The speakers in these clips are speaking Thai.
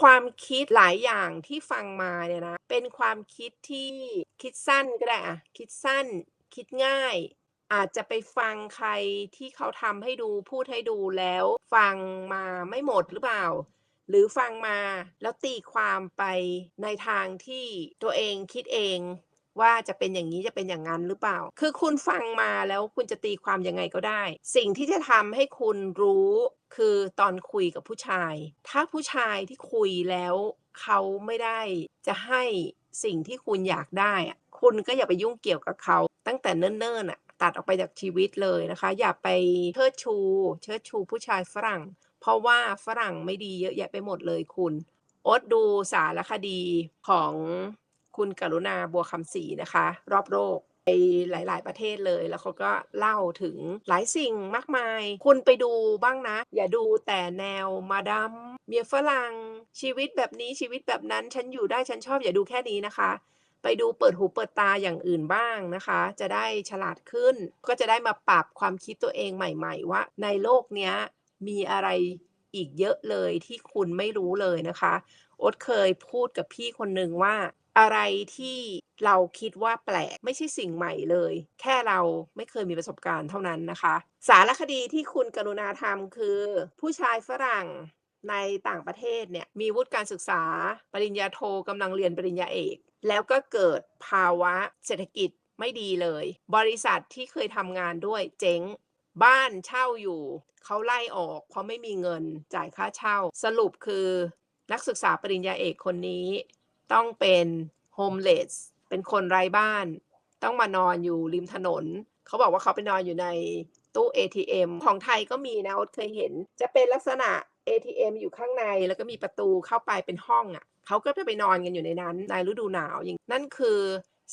ความคิดหลายอย่างที่ฟังมาเนี่ยนะ เป็นความคิดที่คิดสั้นก็ได้อะคิดสั้น คิดง่าย อาจจะไปฟังใครที่เขาทำให้ดูพูดให้ดูแล้ว ฟังมาไม่หมดหรือเปล่า หรือฟังมาแล้วตีความไปในทางที่ตัวเองคิดเอง ว่าจะเป็นอย่างนี้จะเป็นอย่างนั้นหรือเปล่า คือคุณฟังมาแล้วคุณจะตีความยังไงก็ได้ สิ่งที่จะทำให้คุณรู้คือตอนคุยกับผู้ชาย ถ้าผู้ชายที่คุยแล้วเขาไม่ได้จะให้สิ่งที่คุณอยากได้ คุณก็อย่าไปยุ่งเกี่ยวกับเขาตั้งแต่เนิ่นๆอะตัดออกไปจากชีวิตเลยนะคะ อย่าไปเชิดชู เชิดชูผู้ชายฝรั่ง เพราะว่าฝรั่งไม่ดีเยอะแยะไปหมดเลยคุณโอ๊ตดูสารคดีของ คุณกรุณาบัวคำศรีนะคะ รอบโลกไปหลาย ๆ ประเทศเลย แล้วเขาก็เล่าถึงหลายสิ่งมากมาย คุณไปดูบ้างนะ อย่าดูแต่แนวมาดามเมียฝรั่งชีวิตแบบนี้ชีวิตแบบนั้น ฉันอยู่ได้ฉันชอบอย่าดูแค่นี้นะคะ ไปดูเปิดหูเปิดตาอย่างอื่นบ้างนะคะ จะได้ฉลาดขึ้น ก็จะได้มาปรับความคิดตัวเองใหม่ ๆ ว่า ในโลกเนี้ยมีอะไรอีกเยอะเลยที่คุณไม่รู้เลยนะคะโอ๊ตเคยพูดกับพี่คนหนึ่งว่า อะไรที่เราคิดว่าแปลกไม่ใช่สิ่งใหม่เลย แค่เราไม่เคยมีประสบการณ์เท่านั้นนะคะ สารคดีที่คุณกรุณาทำคือ ผู้ชายฝรั่งในต่างประเทศเนี่ยมีวุฒิการศึกษา ปริญญาโทกำลังเรียนปริญญาเอก แล้วก็เกิดภาวะเศรษฐกิจไม่ดีเลย บริษัทที่เคยทำงานด้วยเจ๊งบ้านเช่าอยู่เขาไล่ออกเพราะไม่มีเงินจ่ายค่าเช่า สรุปคือนักศึกษาปริญญาเอกคนนี้ ต้องเป็นโฮมเลสเป็นคนไร้บ้าน ต้องมานอนอยู่ริมถนน เขาบอกว่าเขาไปนอนอยู่ในตู้ ATM ของไทยก็มีนะโอ๊ตเคยเห็น จะเป็นลักษณะ ATM อยู่ข้างในแล้วก็มีประตูเข้าไปเป็นห้องอะ่ะเขาก็จะไปนอนกันอยู่ในนั้นในฤดูหนาวอย่างนั่นคือ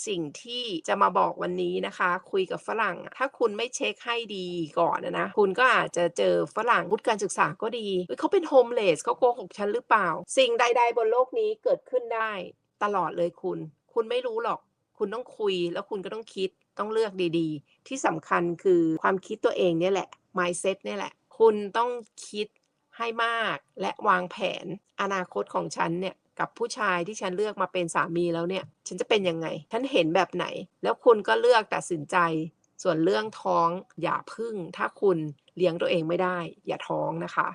สิ่งที่จะมาบอกวันนี้นะคะ คุยกับฝรั่ง ถ้าคุณไม่เช็คให้ดีก่อนนะ คุณก็อาจจะเจอฝรั่งวุฒิการศึกษาก็ดีเฮ้ยเขาเป็นโฮมเลสเขาโกหกฉันหรือเปล่า สิ่งใด ๆ บนโลกนี้เกิดขึ้นได้ ตลอดเลยคุณ คุณไม่รู้หรอก คุณต้องคุยแล้วคุณก็ต้องคิดต้องเลือกดีๆ ที่สำคัญคือความคิดตัวเองเนี่ยแหละ mindset เนี่ยแหละ คุณต้องคิดให้มากและวางแผนอนาคตของฉันเนี่ย กับผู้ชายที่ฉันเลือกมาเป็นสามีแล้วเนี่ย ฉันจะเป็นยังไง ฉันเห็นแบบไหน แล้วคุณก็เลือกตัดสินใจ ส่วนเรื่องท้องอย่าพึ่ง ถ้าคุณเลี้ยงตัวเองไม่ได้ อย่าท้องนะคะ